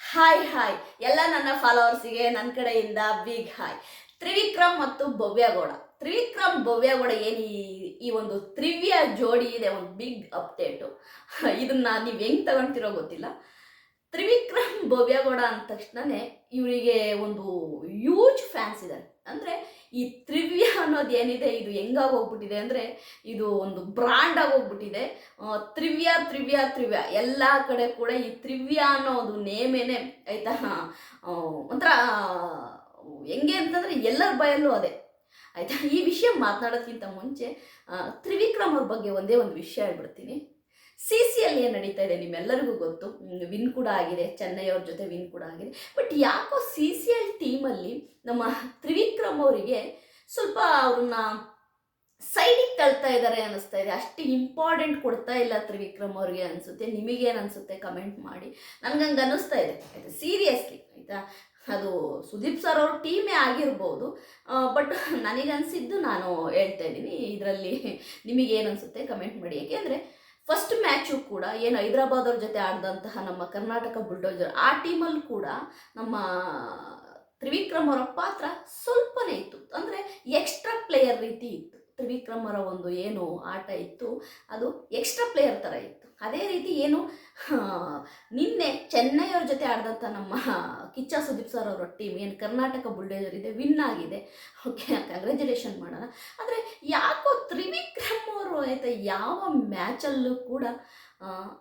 Hi hi ಎಲ್ಲ ನನ್ನ ಫಾಲೋವರ್ಸಿಗೆ ನನ್ನ ಕಡೆಯಿಂದ ಬಿಗ್ ಹಾಯ್ ತ್ರಿವಿಕ್ರಮ್ ಮತ್ತು ಭವ್ಯಗೌಡ. ತ್ರಿವಿಕ್ರಮ್, ಭವ್ಯಗೌಡ ಏನು ಈ ಈ ಒಂದು ತ್ರಿವ್ಯ ಜೋಡಿ ಇದೆ, ಒಂದು ಬಿಗ್ ಅಪ್ಡೇಟು ಇದನ್ನ ನೀವು ಹೆಂಗೆ ತಗೊಂತಿರೋ ಗೊತ್ತಿಲ್ಲ. ತ್ರಿವಿಕ್ರಮ್, ಭವ್ಯಗೌಡ ಅಂದ ತಕ್ಷಣನೇ ಇವರಿಗೆ ಒಂದು ಹ್ಯೂಜ್ ಫ್ಯಾನ್ಸ್ ಇದ್ದಾರೆ ಅಂದರೆ ಈ ತ್ರಿವ್ಯ ಅನ್ನೋದು ಏನಿದೆ, ಇದು ಹೆಂಗಾಗಿ ಹೋಗ್ಬಿಟ್ಟಿದೆ ಅಂದರೆ ಇದು ಒಂದು ಬ್ರಾಂಡ್ ಆಗಿ ಹೋಗ್ಬಿಟ್ಟಿದೆ. ತ್ರಿವ್ಯ ತ್ರಿವ್ಯ ತ್ರಿವ್ಯ. ಎಲ್ಲ ಕಡೆ ಕೂಡ ಈ ತ್ರಿವ್ಯ ಅನ್ನೋ ಒಂದು ನೇಮೇನೆ, ಆಯ್ತಾ? ಒಂಥರ ಹೆಂಗೆ ಅಂತಂದರೆ ಎಲ್ಲರ ಬಯಲ್ಲೂ ಅದೇ. ಆಯಿತಾ? ಈ ವಿಷಯ ಮಾತನಾಡೋದಕ್ಕಿಂತ ಮುಂಚೆ ತ್ರಿವಿಕ್ರಮ ಬಗ್ಗೆ ಒಂದೇ ಒಂದು ವಿಷಯ ಹೇಳ್ಬಿಡ್ತೀನಿ. ಸಿ ಸಿ ಅಲ್ಲಿ ಏನು ನಡೀತಾ ಇದೆ ನಿಮ್ಮೆಲ್ಲರಿಗೂ ಗೊತ್ತು. ವಿನ್ ಕೂಡ ಆಗಿದೆ, ಚೆನ್ನೈ ಅವ್ರ ಜೊತೆ ವಿನ್ ಕೂಡ ಆಗಿದೆ. ಬಟ್ ಯಾಕೋ ಸಿ ಸಿ ಎಲ್ ಟೀಮಲ್ಲಿ ನಮ್ಮ ತ್ರಿವಿಕ್ರಮ್ ಅವರಿಗೆ ಸ್ವಲ್ಪ ಅವ್ರನ್ನ ಸೈಡಿಗೆ ತಳ್ತಾ ಇದ್ದಾರೆ ಅನ್ನಿಸ್ತಾ ಇದೆ. ಅಷ್ಟು ಇಂಪಾರ್ಟೆಂಟ್ ಕೊಡ್ತಾ ಇಲ್ಲ ತ್ರಿವಿಕ್ರಮ್ ಅವ್ರಿಗೆ ಅನಿಸುತ್ತೆ. ನಿಮಗೇನು ಅನಿಸುತ್ತೆ ಕಮೆಂಟ್ ಮಾಡಿ. ನನಗಂಗೆ ಅನ್ನಿಸ್ತಾ ಇದೆ. ಆಯಿತಾ? ಸೀರಿಯಸ್ಲಿ ಆಯಿತಾ? ಅದು ಸುದೀಪ್ ಸರ್ ಅವ್ರ ಟೀಮೇ ಆಗಿರ್ಬೋದು. ಬಟ್ ನನಗನ್ಸಿದ್ದು ನಾನು ಹೇಳ್ತಾ ಇದ್ದೀನಿ. ಇದರಲ್ಲಿ ನಿಮಗೇನು ಅನಿಸುತ್ತೆ ಕಮೆಂಟ್ ಮಾಡಿ. ಯಾಕೆಂದರೆ ಫಸ್ಟ್ ಮ್ಯಾಚು ಕೂಡ ಏನು ಹೈದರಾಬಾದ್ ಅವ್ರ ಜೊತೆ ಆಡಿದಂತಹ ನಮ್ಮ ಕರ್ನಾಟಕ ಬುಲ್ಡೋಜರ್ ಆ ಟೀಮಲ್ಲಿ ಕೂಡ ನಮ್ಮ ತ್ರಿವಿಕ್ರಮ್ ಅವರ ಪಾತ್ರ ಸ್ವಲ್ಪನೇ ಇತ್ತು. ಅಂದರೆ ಎಕ್ಸ್ಟ್ರಾ ಪ್ಲೇಯರ್ ರೀತಿ ಇತ್ತು. ತ್ರಿವಿಕ್ರಮ್ ಅವರ ಒಂದು ಏನು ಆಟ ಇತ್ತು, ಅದು ಎಕ್ಸ್ಟ್ರಾ ಪ್ಲೇಯರ್ ಥರ ಇತ್ತು. ಅದೇ ರೀತಿ ಏನು ನಿನ್ನೆ ಚೆನ್ನೈಯವ್ರ ಜೊತೆ ಆಡಿದಂಥ ನಮ್ಮ ಕಿಚ್ಚ ಸುದೀಪ್ ಸರ್ ಅವರ ಟೀಮ್ ಏನು ಕರ್ನಾಟಕ ಬುಲ್ಡೇಜರ್ ಇದೆ ವಿನ್ ಆಗಿದೆ. ಓಕೆ ಕಂಗ್ರ್ಯಾಚುಲೇಷನ್ ಮಾಡೋಣ. ಆದರೆ ಯಾಕೋ ತ್ರಿವಿಕ್ರಮ್ ಅವರು ಆಯಿತಾ ಯಾವ ಮ್ಯಾಚಲ್ಲೂ ಕೂಡ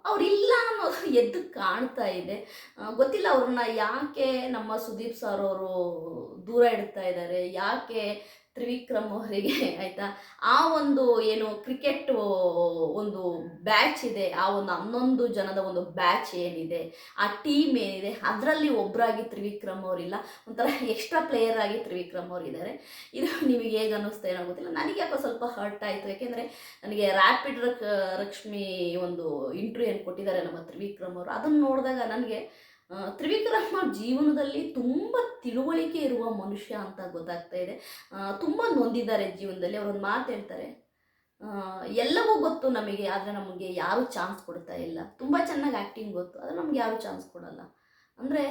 ಅವ್ರಿಲ್ಲ ಅನ್ನೋದು ಎದ್ದು ಕಾಣ್ತಾ ಇದೆ. ಗೊತ್ತಿಲ್ಲ ಅವ್ರನ್ನ ಯಾಕೆ ನಮ್ಮ ಸುದೀಪ್ ಸರ್ ಅವರು ದೂರ ಇಡ್ತಾ ಇದ್ದಾರೆ, ಯಾಕೆ ತ್ರಿವಿಕ್ರಮ್ ಅವರಿಗೆ, ಆಯಿತಾ? ಆ ಒಂದು ಏನು ಕ್ರಿಕೆಟ್ ಒಂದು ಬ್ಯಾಚ್ ಇದೆ, ಆ ಒಂದು ಹನ್ನೊಂದು ಜನದ ಒಂದು ಬ್ಯಾಚ್ ಏನಿದೆ, ಆ ಟೀಮ್ ಏನಿದೆ, ಅದರಲ್ಲಿ ಒಬ್ಬರಾಗಿ ತ್ರಿವಿಕ್ರಮ್ ಅವರಿಲ್ಲ, ಒಂಥರ ಎಕ್ಸ್ಟ್ರಾ ಪ್ಲೇಯರ್ ಆಗಿ ತ್ರಿವಿಕ್ರಮ್ ಅವರಿದ್ದಾರೆ ಇದು ನಿಮಗೆ ಹೇಗೆ ಅನ್ನಿಸ್ತಾ ಏನೋ ಗೊತ್ತಿಲ್ಲ. ನನಗೆ ಯಾಕೋ ಸ್ವಲ್ಪ ಹರ್ಟ್ ಆಯಿತು, ಯಾಕೆಂದರೆ ನನಗೆ ರ್ಯಾಪಿಡ್ ರಕ್ ಲಕ್ಷ್ಮಿ ಒಂದು ಇಂಟ್ರ್ಯೂ ಏನು ಕೊಟ್ಟಿದ್ದಾರೆ ನಮ್ಮ ತ್ರಿವಿಕ್ರಮ್ ಅವರು. ಅದನ್ನು ನೋಡಿದಾಗ ನನಗೆ ತ್ರಿವಿಕ್ರಮ್ ಜೀವನದಲ್ಲಿ ತುಂಬ ತಿಳುವಳಿಕೆ ಇರುವ ಮನುಷ್ಯ ಅಂತ ಗೊತ್ತಾಗ್ತಾ ಇದೆ. ತುಂಬ ನೊಂದಿದ್ದಾರೆ ಜೀವನದಲ್ಲಿ. ಅವರೊಂದು ಮಾತು ಹೇಳ್ತಾರೆ ಎಲ್ಲವೂ ಗೊತ್ತು ನಮಗೆ, ಆದರೆ ನಮಗೆ ಯಾರು ಚಾನ್ಸ್ ಕೊಡ್ತಾ ಇಲ್ಲ. ತುಂಬ ಚೆನ್ನಾಗಿ ಆ್ಯಕ್ಟಿಂಗ್ ಗೊತ್ತು, ಆದರೆ ನಮ್ಗೆ ಯಾರು ಚಾನ್ಸ್ ಕೊಡಲ್ಲ. ಅಂದರೆ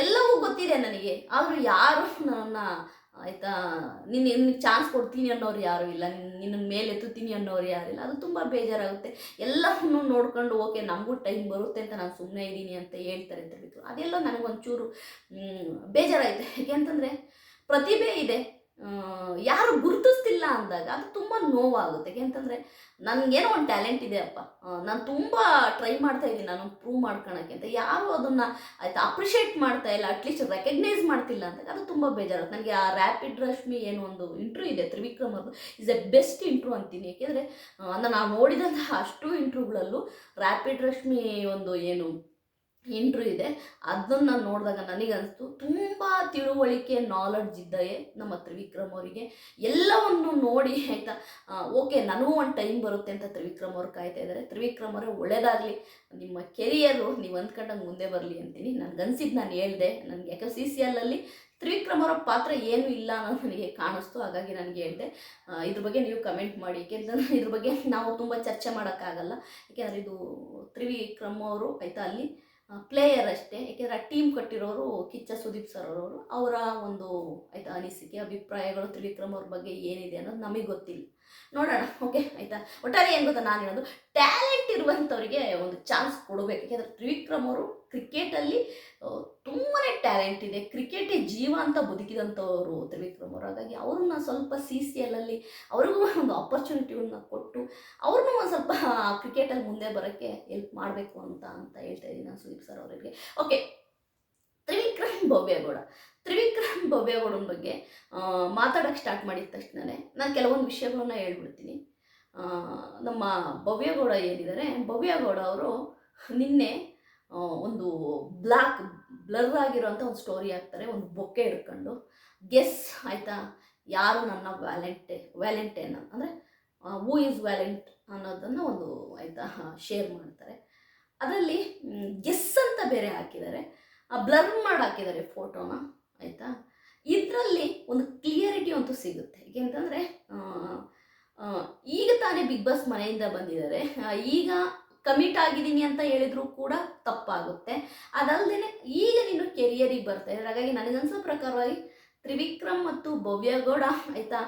ಎಲ್ಲವೂ ಗೊತ್ತಿದೆ ನನಗೆ, ಆದರೂ ಯಾರು ನನ್ನ ಆಯಿತಾ? ನಿನ್ನ ನಿನಗೆ ಚಾನ್ಸ್ ಕೊಡ್ತೀನಿ ಅನ್ನೋರು ಯಾರೂ ಇಲ್ಲ. ನಿನ್ನ ಮೇಲೆ ಎತ್ತುತ್ತೀನಿ ಅನ್ನೋರು ಯಾರಿಲ್ಲ ಅದು ತುಂಬ ಬೇಜಾರಾಗುತ್ತೆ. ಎಲ್ಲವನ್ನೂ ನೋಡ್ಕೊಂಡು, ಓಕೆ, ನಮಗೂ ಟೈಮ್ ಬರುತ್ತೆ ಅಂತ ನಾನು ಸುಮ್ಮನೆ ಇದ್ದೀನಿ ಅಂತ ಹೇಳ್ತಾರೆ ಅಂತ ಹೇಳಿದ್ರು. ಅದೆಲ್ಲ ನನಗೊಂಚೂರು ಬೇಜಾರಾಯಿತು. ಯಾಕೆ ಅಂತಂದರೆ, ಪ್ರತಿಭೆ ಇದೆ. ಯಾರು ಗುರುತಿಸ್ತಿಲ್ಲ ಅಂದಾಗ ಅದು ತುಂಬ ನೋವಾಗುತ್ತೆ. ಯಾಕೆಂತಂದರೆ ನನಗೇನೋ ಒಂದು ಟ್ಯಾಲೆಂಟ್ ಇದೆ ಅಪ್ಪ. ನಾನು ತುಂಬ ಟ್ರೈ ಮಾಡ್ತಾ ಇದ್ದೀನಿ ನಾನು ಪ್ರೂವ್ ಮಾಡ್ಕೊಳಕ್ಕೆ ಅಂತ. ಯಾರು ಅದನ್ನು ಆಯ್ತಾ ಅಪ್ರಿಷಿಯೇಟ್ ಮಾಡ್ತಾ ಇಲ್ಲ ಅಟ್ಲೀಸ್ಟ್ ರೆಕಗ್ನೈಸ್ ಮಾಡ್ತಿಲ್ಲ ಅಂದಾಗ ಅದು ತುಂಬ ಬೇಜಾರಾಗುತ್ತೆ. ನನಗೆ ಆ ರ್ಯಾಪಿಡ್ ರಶ್ಮಿ ಏನು ಒಂದು ಇಂಟ್ರೂ ಇದೆ, ತ್ರಿವಿಕ್ರಮ್ ಅವರು ಇಸ್ ಎ ಬೆಸ್ಟ್ ಇಂಟ್ರೂ ಅಂತೀನಿ. ಯಾಕೆಂದರೆ ನಾನು ನೋಡಿದಂತಹ ಅಷ್ಟು ಇಂಟ್ರೂಗಳಲ್ಲೂ ರ್ಯಾಪಿಡ್ ರಶ್ಮಿ ಒಂದು ಏನು ಇಂಟ್ರೂ ಇದೆ. ಅದನ್ನು ನೋಡಿದಾಗ ನನಗನ್ನಿಸ್ತು ತುಂಬ ತಿಳುವಳಿಕೆ ನಾಲೆಡ್ಜ್ ಇದ್ದಯೇ ನಮ್ಮ ತ್ರಿವಿಕ್ರಮ್ ಅವರಿಗೆ. ಎಲ್ಲವನ್ನು ನೋಡಿ ಆಯಿತಾ ಓಕೆ, ನನಗೂ ಒಂದು ಟೈಮ್ ಬರುತ್ತೆ ಅಂತ ತ್ರಿವಿಕ್ರಮ್ ಅವ್ರು ಕಾಯ್ತಾ ಇದ್ದಾರೆ ತ್ರಿವಿಕ್ರಮ್ ಅವರೇ ಒಳ್ಳೇದಾಗಲಿ. ನಿಮ್ಮ ಕೆರಿಯರು ನೀವು ಅಂದ್ಕೊಂಡಂಗೆ ಮುಂದೆ ಬರಲಿ ಅಂತೀನಿ. ನನಗನ್ಸಿದ್ದು ನಾನು ಹೇಳಿದೆ. ನನಗೆ ಯಾಕೆ ಸಿ ಸಿ ಎಲ್ಲಲ್ಲಿ ತ್ರಿವಿಕ್ರಮ್ ಅವರ ಪಾತ್ರ ಏನೂ ಇಲ್ಲ ಅನ್ನೋದು ನನಗೆ ಕಾಣಿಸ್ತು. ಹಾಗಾಗಿ ನನಗೆ ಹೇಳಿದೆ. ಇದ್ರ ಬಗ್ಗೆ ನೀವು ಕಮೆಂಟ್ ಮಾಡಿ. ಯಾಕೆಂದ್ರೆ ಇದ್ರ ಬಗ್ಗೆ ನಾವು ತುಂಬ ಚರ್ಚೆ ಮಾಡೋಕ್ಕಾಗಲ್ಲ. ಯಾಕೆಂದರೆ ಇದು ತ್ರಿವಿಕ್ರಮ್ ಅವರು ಆಯಿತಾ ಅಲ್ಲಿ ಪ್ಲೇಯರ್ ಅಷ್ಟೇ ಏಕೆಂದರೆ ಆ ಟೀಮ್ ಕಟ್ಟಿರೋರು ಕಿಚ್ಚ ಸುದೀಪ್ ಸರ್ ಅವರು ಅವರ ಒಂದು, ಆಯಿತಾ ಅನಿಸಿಕೆ, ಅಭಿಪ್ರಾಯಗಳು ತ್ರಿವಿಕ್ರಮ್ ಅವ್ರ ಬಗ್ಗೆ ಏನಿದೆ ಅನ್ನೋದು ನಮಗೆ ಗೊತ್ತಿಲ್ಲ. ನೋಡೋಣ ಓಕೆ ಆಯಿತಾ? ಒಟ್ಟಾರೆ ಏನು ಗೊತ್ತಾ ನಾನು ಹೇಳೋದು? ಟ್ಯಾಲೆಂಟ್ ಇರುವಂಥವ್ರಿಗೆ ಒಂದು ಚಾನ್ಸ್ ಕೊಡಬೇಕು. ಯಾಕೆಂದರೆ ತ್ರಿವಿಕ್ರಮ್ ಅವರು ಕ್ರಿಕೆಟಲ್ಲಿ ತುಂಬಾ ಟ್ಯಾಲೆಂಟ್ ಇದೆ. ಕ್ರಿಕೆಟೇ ಜೀವ ಅಂತ ಬದುಕಿದಂಥವರು ತ್ರಿವಿಕ್ರಮ್ ಅವರು. ಹಾಗಾಗಿ ಅವ್ರನ್ನ ಸ್ವಲ್ಪ ಸಿ ಸಿ ಎಲ್ಲಲ್ಲಿ ಅವ್ರಿಗೂ ಒಂದು ಆಪರ್ಚುನಿಟಿಗಳನ್ನ ಕೊಟ್ಟು ಅವ್ರನ್ನೂ ಒಂದು ಸ್ವಲ್ಪ ಕ್ರಿಕೆಟಲ್ಲಿ ಮುಂದೆ ಬರೋಕ್ಕೆ ಹೆಲ್ಪ್ ಮಾಡಬೇಕು ಅಂತ ಅಂತ ಹೇಳ್ತಾ ಇದ್ದೀನಿ ನಾನು ಸುದೀಪ್ ಸರ್ ಅವರಿಗೆ. ಓಕೆ ತ್ರಿವಿಕ್ರಮ್ ಭವ್ಯಗೌಡ ತ್ರಿವಿಕ್ರಮ್ ಭವ್ಯಗೌಡನ ಬಗ್ಗೆ ಮಾತಾಡೋಕ್ಕೆ ಸ್ಟಾರ್ಟ್ ಮಾಡಿದ ತಕ್ಷಣವೇ ನಾನು ಕೆಲವೊಂದು ವಿಷಯಗಳನ್ನ ಹೇಳ್ಬಿಡ್ತೀನಿ. ನಮ್ಮ ಭವ್ಯಗೌಡ ಏನಿದ್ದಾರೆ ಭವ್ಯಗೌಡ ಅವರು ನಿನ್ನೆ ಒಂದು ಬ್ಲ್ಯಾಕ್ ಬ್ಲರ್ ಆಗಿರೋಂಥ ಒಂದು ಸ್ಟೋರಿ ಹಾಕ್ತಾರೆ, ಒಂದು ಬೊಕ್ಕೆ ಹಿಡ್ಕೊಂಡು. ಗೆಸ್ ಆಯಿತಾ? ಯಾರು ನನ್ನ ವ್ಯಾಲೆಂಟೆ ವ್ಯಾಲೆಂಟೈನ್ ಅಂದರೆ ಹೂ ಈಸ್ ವ್ಯಾಲೆಂಟ್ ಅನ್ನೋದನ್ನು ಒಂದು ಆಯಿತಾ ಶೇರ್ ಮಾಡ್ತಾರೆ. ಅದರಲ್ಲಿ ಗೆಸ್ ಅಂತ ಬೇರೆ ಹಾಕಿದ್ದಾರೆ. ಬ್ಲರ್ ಮಾಡಿ ಹಾಕಿದ್ದಾರೆ ಫೋಟೋನ ಆಯಿತಾ? ಇದರಲ್ಲಿ ಒಂದು ಕ್ಲಿಯರಿಟಿ ಅಂತೂ ಸಿಗುತ್ತೆ. ಏಕೆಂತಂದರೆ ಈಗ ತಾನೇ ಬಿಗ್ ಬಾಸ್ ಮನೆಯಿಂದ ಬಂದಿದ್ದಾರೆ. ಈಗ ಕಮಿಟ್ ಆಗಿದ್ದೀನಿ ಅಂತ ಹೇಳಿದ್ರು ಕೂಡ ತಪ್ಪಾಗುತ್ತೆ. ಅದಲ್ಲದೆ ಈಗ ನೀನು ಕೆರಿಯರಿಗೆ ಬರ್ತಾ ಇದ್ದಾರೆ ಹಾಗಾಗಿ ನನಗನ್ಸೋ ಪ್ರಕಾರವಾಗಿ ತ್ರಿವಿಕ್ರಮ್ ಮತ್ತು ಭವ್ಯಗೌಡ ಆಯಿತಾ?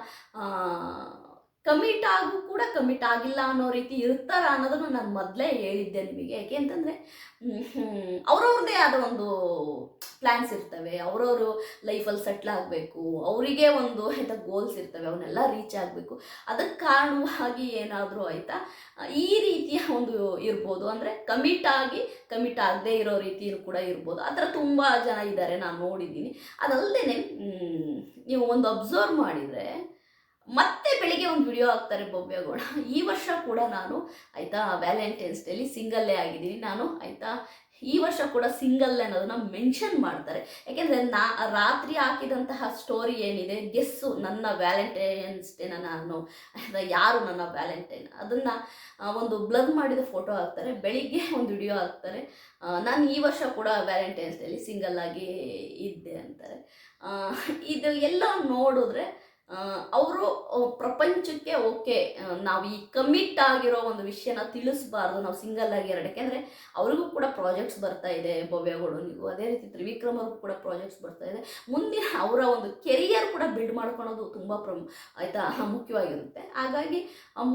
ಕಮಿಟ್ ಆಗು ಕೂಡ ಕಮಿಟ್ ಆಗಿಲ್ಲ ಅನ್ನೋ ರೀತಿ ಇರ್ತಾರ ಅನ್ನೋದನ್ನು ನಾನು ಮೊದಲೇ ಹೇಳಿದ್ದೆ ನಿಮಗೆ. ಯಾಕೆ ಅಂತಂದರೆ ಅವ್ರವ್ರದ್ದೇ ಆದ ಒಂದು ಪ್ಲ್ಯಾನ್ಸ್ ಇರ್ತವೆ. ಅವ್ರವರು ಲೈಫಲ್ಲಿ ಸೆಟ್ಲ್ ಆಗಬೇಕು. ಅವರಿಗೆ ಒಂದು ಆಯಿತಾ ಗೋಲ್ಸ್ ಇರ್ತವೆ. ಅವನ್ನೆಲ್ಲ ರೀಚ್ ಆಗಬೇಕು. ಅದಕ್ಕೆ ಕಾರಣವಾಗಿ ಏನಾದರೂ ಆಯಿತಾ? ಈ ರೀತಿಯ ಒಂದು ಇರ್ಬೋದು. ಅಂದರೆ ಕಮಿಟ್ ಆಗಿ ಕಮಿಟ್ ಆಗದೆ ಇರೋ ರೀತಿಯೂ ಕೂಡ ಇರ್ಬೋದು. ಆ ಥರ ತುಂಬ ಜನ ಇದ್ದಾರೆ ನಾನು ನೋಡಿದ್ದೀನಿ. ಅದಲ್ಲದೆ ನೀವು ಒಂದು ಅಬ್ಸರ್ವ್ ಮಾಡಿದರೆ ಮತ್ತೆ ಬೆಳಿಗ್ಗೆ ಒಂದು ವಿಡಿಯೋ ಹಾಕ್ತಾರೆ ಬೊಬ್ಬೆಗೌಡ ಈ ವರ್ಷ ಕೂಡ ನಾನು ಆಯಿತಾ ವ್ಯಾಲೆಂಟೈನ್ಸ್ ಡೇಲಿ ಸಿಂಗಲ್ಲೇ ಆಗಿದ್ದೀನಿ. ನಾನು ಆಯಿತಾ ಈ ವರ್ಷ ಕೂಡ ಸಿಂಗಲ್ ಅನ್ನೋದನ್ನ ಮೆನ್ಷನ್ ಮಾಡ್ತಾರೆ. ಯಾಕೆಂದರೆ ನಾ ರಾತ್ರಿ ಹಾಕಿದಂತಹ ಸ್ಟೋರಿ ಏನಿದೆ ಗೆಸ್ಸು ನನ್ನ ವ್ಯಾಲೆಂಟೈನ್ಸ್ ಡೇನ ನಾನು ಯಾರು ನನ್ನ ವ್ಯಾಲೆಂಟೈನ್ ಅದನ್ನು ಒಂದು ಬ್ಲಗ್ ಮಾಡಿದ ಫೋಟೋ ಹಾಕ್ತಾರೆ. ಬೆಳಿಗ್ಗೆ ಒಂದು ವಿಡಿಯೋ ಹಾಕ್ತಾರೆ. ನಾನು ಈ ವರ್ಷ ಕೂಡ ವ್ಯಾಲೆಂಟೈನ್ಸ್ ಡೇಲಿ ಸಿಂಗಲ್ ಆಗಿ ಇದ್ದೆ ಅಂತಾರೆ. ಇದು ಎಲ್ಲ ನೋಡಿದ್ರೆ ಅವರು ಪ್ರಪಂಚಕ್ಕೆ ಓಕೆ ನಾವು ಈ ಕಮಿಟ್ ಆಗಿರೋ ಒಂದು ವಿಷಯನ ತಿಳಿಸ್ಬಾರ್ದು, ನಾವು ಸಿಂಗಲ್ ಆಗಿ ಎರಡಕ್ಕೆ. ಅಂದರೆ ಅವ್ರಿಗೂ ಕೂಡ ಪ್ರಾಜೆಕ್ಟ್ಸ್ ಬರ್ತಾ ಇದೆ, ಭವ್ಯಗಳು ನೀವು ಅದೇ ರೀತಿ ತ್ರಿವಿಕ್ರಮ್ ಅವ್ರಿಗೂ ಕೂಡ ಪ್ರಾಜೆಕ್ಟ್ಸ್ ಬರ್ತಾ ಇದೆ. ಮುಂದಿನ ಅವರ ಒಂದು ಕೆರಿಯರ್ ಕೂಡ ಬಿಲ್ಡ್ ಮಾಡ್ಕೊಳೋದು ತುಂಬ ಪ್ರಮ್, ಆಯಿತಾ, ಮುಖ್ಯವಾಗಿರುತ್ತೆ. ಹಾಗಾಗಿ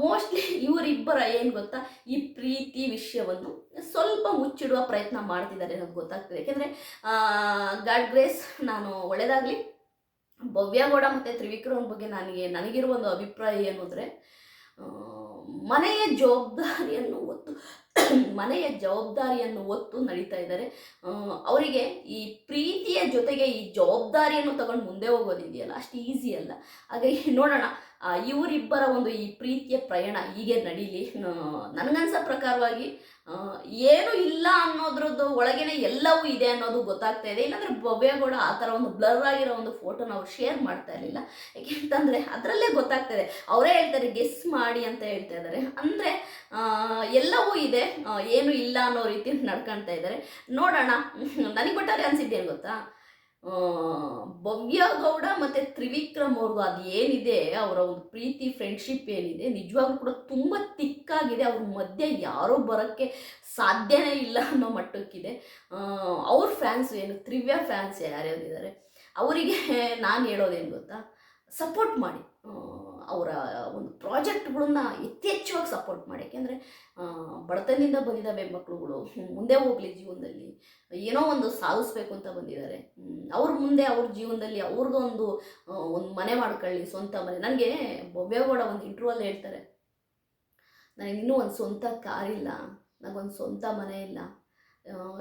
ಮೋಸ್ಟ್ಲಿ ಇವರಿಬ್ಬರ ಏನು ಗೊತ್ತಾ, ಈ ಪ್ರೀತಿ ವಿಷಯವನ್ನು ಸ್ವಲ್ಪ ಮುಚ್ಚಿಡುವ ಪ್ರಯತ್ನ ಮಾಡ್ತಿದ್ದಾರೆ ಅನ್ನೋದು ಗೊತ್ತಾಗ್ತದೆ. ಯಾಕೆಂದರೆ ಗಾಡ್ ಗ್ರೇಸ್ ನಾನು ಒಳ್ಳೆಯದಾಗಲಿ ಭವ್ಯಗೌಡ ಮತ್ತು ತ್ರಿವಿಕ್ರಮ ಬಗ್ಗೆ ನನಗೆ ನನಗಿರುವ ಒಂದು ಅಭಿಪ್ರಾಯ ಏನು ಅಂದರೆ ಮನೆಯ ಜವಾಬ್ದಾರಿಯನ್ನು ಹೊತ್ತು ಮನೆಯ ಜವಾಬ್ದಾರಿಯನ್ನು ಹೊತ್ತು ನಡೀತಾ ಇದ್ದಾರೆ. ಅವರಿಗೆ ಈ ಪ್ರೀತಿಯ ಜೊತೆಗೆ ಈ ಜವಾಬ್ದಾರಿಯನ್ನು ತಗೊಂಡು ಮುಂದೆ ಹೋಗೋದಿದೆಯಲ್ಲ? ಅಷ್ಟು ಈಸಿ ಅಲ್ಲ. ಹಾಗಾಗಿ ನೋಡೋಣ ಇವರಿಬ್ಬರ ಒಂದು ಈ ಪ್ರೀತಿಯ ಪ್ರಯಾಣ ಹೀಗೆ ನಡೀಲಿ? ನನಗನ್ಸೋ ಪ್ರಕಾರವಾಗಿ ಏನು ಇಲ್ಲ ಅನ್ನೋದ್ರದ್ದು ಒಳಗೇನೆ ಎಲ್ಲವೂ ಇದೆ ಅನ್ನೋದು ಗೊತ್ತಾಗ್ತಾ ಇದೆ. ಇಲ್ಲಾಂದ್ರೆ ಭವ್ಯಗೌಡ ಆ ಥರ ಒಂದು ಬ್ಲರ್ ಆಗಿರೋ ಒಂದು ಫೋಟೋನ ಅವ್ರು ಶೇರ್ ಮಾಡ್ತಾ ಇರಲಿಲ್ಲ. ಯಾಕೆಂತಂದರೆ ಅದರಲ್ಲೇ ಇದೆ. ಅವರೇ ಹೇಳ್ತಾರೆ ಗೆಸ್ ಮಾಡಿ ಅಂತ ಹೇಳ್ತಾ ಇದ್ದಾರೆ. ಅಂದರೆ ಎಲ್ಲವೂ ಇದೆ. ಏನು ಇಲ್ಲ ಅನ್ನೋ ರೀತಿ ನಡ್ಕೊಳ್ತಾ ಇದ್ದಾರೆ. ನೋಡೋಣ. ನನಗೆ ಒಟ್ಟಾರೆ ಅನ್ಸಿದ್ದೇನು ಗೊತ್ತಾ? ಭವ್ಯ ಗೌಡ ಮತ್ತು ತ್ರಿವಿಕ್ರಮ್ ಅವ್ರದ್ದು ಅದು ಏನಿದೆ ಅವರ ಒಂದು ಪ್ರೀತಿ ಫ್ರೆಂಡ್ಶಿಪ್ ಏನಿದೆ, ನಿಜವಾಗ್ಲೂ ಕೂಡ ತುಂಬ ತಿಕ್ಕಾಗಿದೆ. ಅವ್ರ ಮಧ್ಯೆ ಯಾರೂ ಬರೋಕ್ಕೆ ಸಾಧ್ಯನೇ ಇಲ್ಲ ಅನ್ನೋ ಮಟ್ಟಕ್ಕಿದೆ. ಅವ್ರ ಫ್ಯಾನ್ಸ್ ಏನು? ತ್ರಿವ್ಯ ಫ್ಯಾನ್ಸ್ ಯಾರ್ಯಾರಿದ್ದಾರೆ? ಅವರಿಗೆ ನಾನು ಹೇಳೋದೇನು ಗೊತ್ತಾ? ಸಪೋರ್ಟ್ ಮಾಡಿ. ಅವರ ಒಂದು ಪ್ರಾಜೆಕ್ಟ್ಗಳನ್ನ ಯಥೇಚ್ಛವಾಗಿ ಸಪೋರ್ಟ್ ಮಾಡಿ ಯಾಕೆಂದರೆ ಬಡತನದಿಂದ ಬಂದಿದ್ದಾವೆ ಮಕ್ಕಳುಗಳು ಮುಂದೆ ಹೋಗಲಿ ಜೀವನದಲ್ಲಿ, ಏನೋ ಒಂದು ಸಾಧಿಸ್ಬೇಕು ಅಂತ ಬಂದಿದ್ದಾರೆ. ಅವ್ರ ಮುಂದೆ ಅವ್ರ ಜೀವನದಲ್ಲಿ ಅವ್ರದ್ದು ಒಂದು ಒಂದು ಮನೆ ಮಾಡ್ಕೊಳ್ಳಿ, ಸ್ವಂತ ಮನೆ. ನನಗೆ ಬೊಬ್ಬೇಗೌಡ ಒಂದು ಇಂಟ್ರೂವಲ್ಲಿ ಹೇಳ್ತಾರೆ, ನನಗೆ ಇನ್ನೂ ಒಂದು ಸ್ವಂತ ಕಾರಿಲ್ಲ ನನಗೊಂದು ಸ್ವಂತ ಮನೆ ಇಲ್ಲ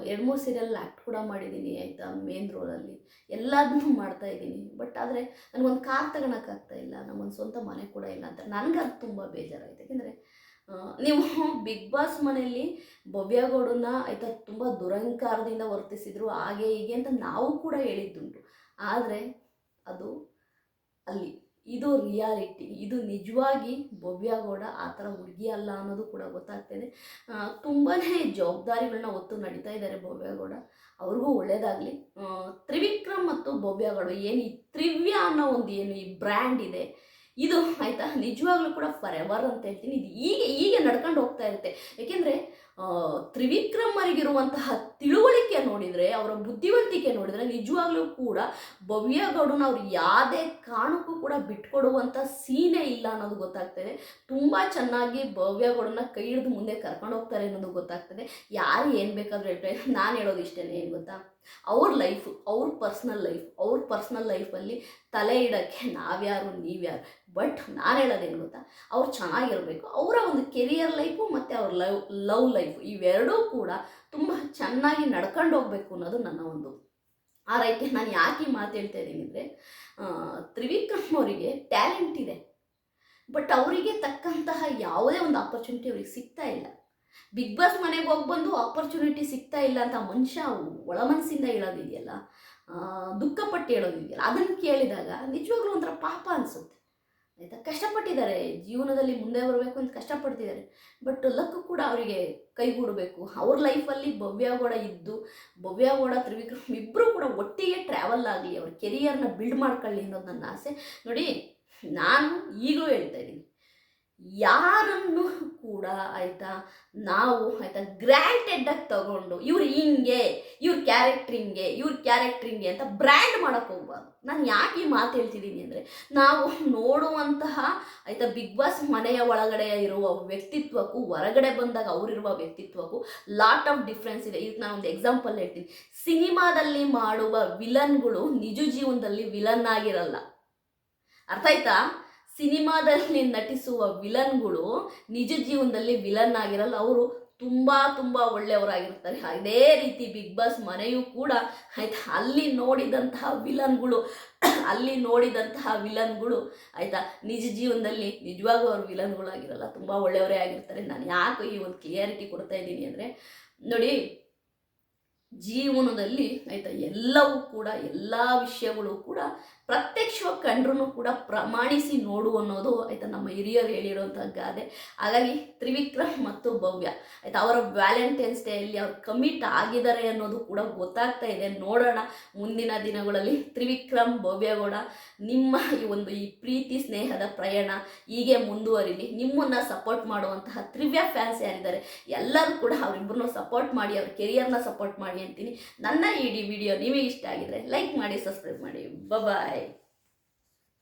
ಎರಡು ಮೂರು ಸೀರಿಯಲ್ ಆ್ಯಕ್ಟ್ ಕೂಡ ಮಾಡಿದ್ದೀನಿ ಆಯಿತಾ? ಮೇನ್ ರೋಲಲ್ಲಿ ಎಲ್ಲದನ್ನೂ ಮಾಡ್ತಾ ಇದ್ದೀನಿ ಬಟ್ ಆದರೆ ನನಗೊಂದು ಕಾರ್ ತಗೊಳಕ್ಕಾಗ್ತಾ ಇಲ್ಲ. ನಮ್ಮೊಂದು ಸ್ವಂತ ಮನೆ ಕೂಡ ಇಲ್ಲ ಅಂತ. ನನಗೆ ಅದು ತುಂಬ ಬೇಜಾರಾಯಿತು. ಯಾಕೆಂದರೆ ನೀವು ಬಿಗ್ ಬಾಸ್ ಮನೆಯಲ್ಲಿ ಭವ್ಯಗೌಡನ್ನ ಆಯಿತಾ, ತುಂಬ ದುರಂಕಾರದಿಂದ ವರ್ತಿಸಿದ್ರು, ಹಾಗೆ ಹೀಗೆ ಅಂತ ನಾವು ಕೂಡ ಹೇಳಿದ್ದುಂಟು. ಆದರೆ ಅದು ಅಲ್ಲಿ ಇದು ರಿಯಾಲಿಟಿ ಇದು ನಿಜವಾಗಿ ಭವ್ಯಗೌಡ ಆ ಥರ ಹುಡುಗಿ ಅಲ್ಲ ಅನ್ನೋದು ಕೂಡ ಗೊತ್ತಾಗ್ತಿದೆ. ತುಂಬಾ ಜವಾಬ್ದಾರಿಗಳನ್ನ ಹೊತ್ತು ನಡೀತಾ ಇದ್ದಾರೆ ಭವ್ಯಗೌಡ ಅವ್ರಿಗೂ ಒಳ್ಳೆಯದಾಗಲಿ ತ್ರಿವಿಕ್ರಮ್ ಮತ್ತು ಭವ್ಯಗೌಡ ಏನು ಈ ತ್ರಿವ್ಯ ಅನ್ನೋ ಒಂದು ಏನು ಈ ಬ್ರ್ಯಾಂಡ್ ಇದೆ, ಇದು ಆಯಿತಾ? ನಿಜವಾಗ್ಲೂ ಕೂಡ ಫರ್ ಅಂತ ಹೇಳ್ತೀನಿ. ಇದು ಹೀಗೆ ಹೀಗೆ ನಡ್ಕೊಂಡು ಹೋಗ್ತಾ ಇರುತ್ತೆ. ಏಕೆಂದರೆ ತ್ರಿವಿಕ್ರಮರಿಗಿರುವಂತಹ ತಿಳುವಳಿಕೆ ನೋಡಿದರೆ, ಅವರ ಬುದ್ಧಿವಂತಿಕೆ ನೋಡಿದರೆ ನಿಜವಾಗ್ಲೂ ಕೂಡ ಭವ್ಯಗೌಡನ ಅವ್ರು ಯಾವುದೇ ಕಾರಣಕ್ಕೂ ಕೂಡ ಬಿಟ್ಕೊಡುವಂಥ ಸೀನೇ ಇಲ್ಲ ಅನ್ನೋದು ಗೊತ್ತಾಗ್ತದೆ. ತುಂಬ ಚೆನ್ನಾಗಿ ಭವ್ಯಗೌಡನ ಕೈ ಹಿಡಿದು ಮುಂದೆ ಕರ್ಕೊಂಡು ಹೋಗ್ತಾರೆ ಅನ್ನೋದು ಗೊತ್ತಾಗ್ತದೆ. ಯಾರು ಏನು ಬೇಕಾದರೂ ಹೇಳ್ತಾರೆ. ನಾನು ಹೇಳೋದು ಇಷ್ಟೇ ಏನು ಗೊತ್ತಾ? ಅವ್ರ ಲೈಫು ಅವ್ರ ಪರ್ಸ್ನಲ್ ಲೈಫ್ ಅವ್ರ ಪರ್ಸ್ನಲ್ ಲೈಫಲ್ಲಿ ತಲೆ ಇಡೋಕ್ಕೆ ನಾವ್ಯಾರು, ನೀವ್ಯಾರು. ಬಟ್ ನಾನು ಹೇಳೋದೇನು ಗೊತ್ತಾ? ಅವ್ರು ಚೆನ್ನಾಗಿರಬೇಕು. ಅವರ ಒಂದು ಕೆರಿಯರ್ ಲೈಫು ಮತ್ತು ಅವ್ರ ಲವ್ ಲವ್ ಲೈಫು ಇವೆರಡೂ ಕೂಡ ತುಂಬ ಚೆನ್ನಾಗಿ ನಡ್ಕೊಂಡು ಹೋಗಬೇಕು ಅನ್ನೋದು ನನ್ನ ಒಂದು ಆರೈಕೆ ನಾನು ಯಾಕೆ ಮಾತು ಹೇಳ್ತಾ ಇದ್ದೀನಿ ಅಂದರೆ ತ್ರಿವಿಕ್ರಮ್ ಅವರಿಗೆ ಟ್ಯಾಲೆಂಟ್ ಇದೆ. ಬಟ್ ಅವರಿಗೆ ತಕ್ಕಂತಹ ಯಾವುದೇ ಒಂದು ಆಪರ್ಚುನಿಟಿ ಅವ್ರಿಗೆ ಸಿಗ್ತಾ ಇಲ್ಲ. ಬಿಗ್ ಬಾಸ್ ಮನೆಗೆ ಹೋಗಿ ಬಂದು ಆಪರ್ಚುನಿಟಿ ಸಿಗ್ತಾ ಇಲ್ಲ ಅಂತ ಮನುಷ್ಯ ಒಳ ಮನಸ್ಸಿಂದ ಹೇಳೋದಿದೆಯಲ್ಲ ಆ, ದುಃಖಪಟ್ಟು ಹೇಳೋದಿದೆಯಲ್ಲ ಅದನ್ನು ಕೇಳಿದಾಗ ನಿಜವಾಗ್ಲೂ ಒಂಥರ ಪಾಪ ಅನಿಸುತ್ತೆ. ಆಯಿತಾ ಕಷ್ಟಪಟ್ಟಿದ್ದಾರೆ. ಜೀವನದಲ್ಲಿ ಮುಂದೆ ಬರಬೇಕು ಅಂತ ಕಷ್ಟಪಡ್ತಿದ್ದಾರೆ. ಬಟ್ ಲಕ್ ಕೂಡ ಅವರಿಗೆ ಕೈಗೂಡಬೇಕು. ಅವ್ರ ಲೈಫಲ್ಲಿ ಭವ್ಯಗೌಡ ಇದ್ದು ಭವ್ಯಗೌಡ ತ್ರಿವಿಕ್ರಮ್ ಇಬ್ಬರು ಕೂಡ ಒಟ್ಟಿಗೆ ಟ್ರಾವೆಲ್ ಆಗಲಿ, ಅವ್ರ ಕೆರಿಯರ್ನ ಬಿಲ್ಡ್ ಮಾಡ್ಕೊಳ್ಳಿ ಅನ್ನೋದು ನನ್ನ ಆಸೆ. ನೋಡಿ, ನಾನು ಈಗಲೂ ಹೇಳ್ತಾ ಇದ್ದೀನಿ. ಯಾರನ್ನು ಕೂಡ ಆಯ್ತಾ, ನಾವು ಆಯ್ತಾ ಗ್ರ್ಯಾಂಟೆಡ್ ಆಗಿ ತಗೊಂಡು ಇವ್ರು ಹಿಂಗೆ, ಇವ್ರ ಕ್ಯಾರೆಕ್ಟರ್ ಹಿಂಗೆ, ಇವ್ರ ಕ್ಯಾರೆಕ್ಟರ್ ಹಿಂಗೆ ಅಂತ ಬ್ರ್ಯಾಂಡ್ ಮಾಡಕ್ ಹೋಗ್ಬಾರ್ದು. ನಾನು ಯಾಕೆ ಈ ಮಾತು ಹೇಳ್ತಿದ್ದೀನಿ ಅಂದರೆ, ನಾವು ನೋಡುವಂತಹ ಆಯ್ತಾ ಬಿಗ್ ಬಾಸ್ ಮನೆಯ ಒಳಗಡೆ ಇರುವ ವ್ಯಕ್ತಿತ್ವಕ್ಕೂ, ಹೊರಗಡೆ ಬಂದಾಗ ಅವರಿರುವ ವ್ಯಕ್ತಿತ್ವಕ್ಕೂ ಲಾಟ್ ಆಫ್ ಡಿಫ್ರೆನ್ಸ್ ಇದೆ. ಇದು ನಾನು ಒಂದು ಎಕ್ಸಾಂಪಲ್ ಹೇಳ್ತೀನಿ. ಸಿನಿಮಾದಲ್ಲಿ ಮಾಡುವ ವಿಲನ್ಗಳು ನಿಜ ಜೀವನದಲ್ಲಿ ವಿಲನ್ ಆಗಿರಲ್ಲ. ಅರ್ಥ ಆಯ್ತಾ? ಸಿನಿಮಾದಲ್ಲಿ ನಟಿಸುವ ವಿಲನ್ಗಳು ನಿಜ ಜೀವನದಲ್ಲಿ ವಿಲನ್ ಆಗಿರಲ್ಲ, ಅವರು ತುಂಬ ತುಂಬ ಒಳ್ಳೆಯವರಾಗಿರ್ತಾರೆ. ಅದೇ ರೀತಿ ಬಿಗ್ ಬಾಸ್ ಮನೆಯೂ ಕೂಡ ಆಯ್ತಾ, ಅಲ್ಲಿ ನೋಡಿದಂತಹ ವಿಲನ್ಗಳು, ಅಲ್ಲಿ ನೋಡಿದಂತಹ ವಿಲನ್ಗಳು ಆಯ್ತಾ, ನಿಜ ಜೀವನದಲ್ಲಿ ನಿಜವಾಗೂ ಅವರು ವಿಲನ್ಗಳಾಗಿರಲ್ಲ, ತುಂಬ ಒಳ್ಳೆಯವರೇ ಆಗಿರ್ತಾರೆ. ನಾನು ಯಾಕೆ ಈ ಒಂದು ಕ್ಲಿಯಾರಿಟಿ ಕೊಡ್ತಾ ಇದ್ದೀನಿ ಅಂದರೆ, ನೋಡಿ ಜೀವನದಲ್ಲಿ ಆಯಿತಾ, ಎಲ್ಲವೂ ಕೂಡ, ಎಲ್ಲ ವಿಷಯಗಳು ಕೂಡ ಪ್ರತ್ಯಕ್ಷವಾಗಿ ಕಂಡ್ರೂ ಕೂಡ ಪ್ರಮಾಣಿಸಿ ನೋಡು ಅನ್ನೋದು ಆಯಿತಾ ನಮ್ಮ ಹಿರಿಯರು ಹೇಳಿರುವಂಥ ಗಾದೆ. ಹಾಗಾಗಿ ತ್ರಿವಿಕ್ರಮ್ ಮತ್ತು ಭವ್ಯ, ಆಯಿತಾ ಅವರ ವ್ಯಾಲೆಂಟೈನ್ಸ್ ಡೇಯಲ್ಲಿ ಅವ್ರು ಕಮಿಟ್ ಆಗಿದ್ದಾರೆ ಅನ್ನೋದು ಕೂಡ ಗೊತ್ತಾಗ್ತಾ ಇದೆ. ನೋಡೋಣ, ಮುಂದಿನ ದಿನಗಳಲ್ಲಿ ತ್ರಿವಿಕ್ರಮ್, ಭವ್ಯಗೌಡ, ನಿಮ್ಮ ಈ ಒಂದು ಈ ಪ್ರೀತಿ, ಸ್ನೇಹದ ಪ್ರಯಾಣ ಹೀಗೆ ಮುಂದುವರಿಲಿ. ನಿಮ್ಮನ್ನು ಸಪೋರ್ಟ್ ಮಾಡುವಂತಹ ತ್ರಿವ್ಯ ಫ್ಯಾನ್ಸ್ ಯಾರಿದ್ದಾರೆ, ಎಲ್ಲರೂ ಕೂಡ ಅವರಿಬ್ಬರನ್ನು ಸಪೋರ್ಟ್ ಮಾಡಿ, ಅವ್ರ ಕೆರಿಯರ್ನ ಸಪೋರ್ಟ್ ಮಾಡಿ. ಅಂತೀನಿ. ನನ್ನ ಈ ವಿಡಿಯೋ ನಿಮಗೆ ಇಷ್ಟ ಆಗಿದ್ರೆ ಲೈಕ್ ಮಾಡಿ ಸಬ್ಸ್ಕ್ರೈಬ್ ಮಾಡಿ. ಬಾಯ್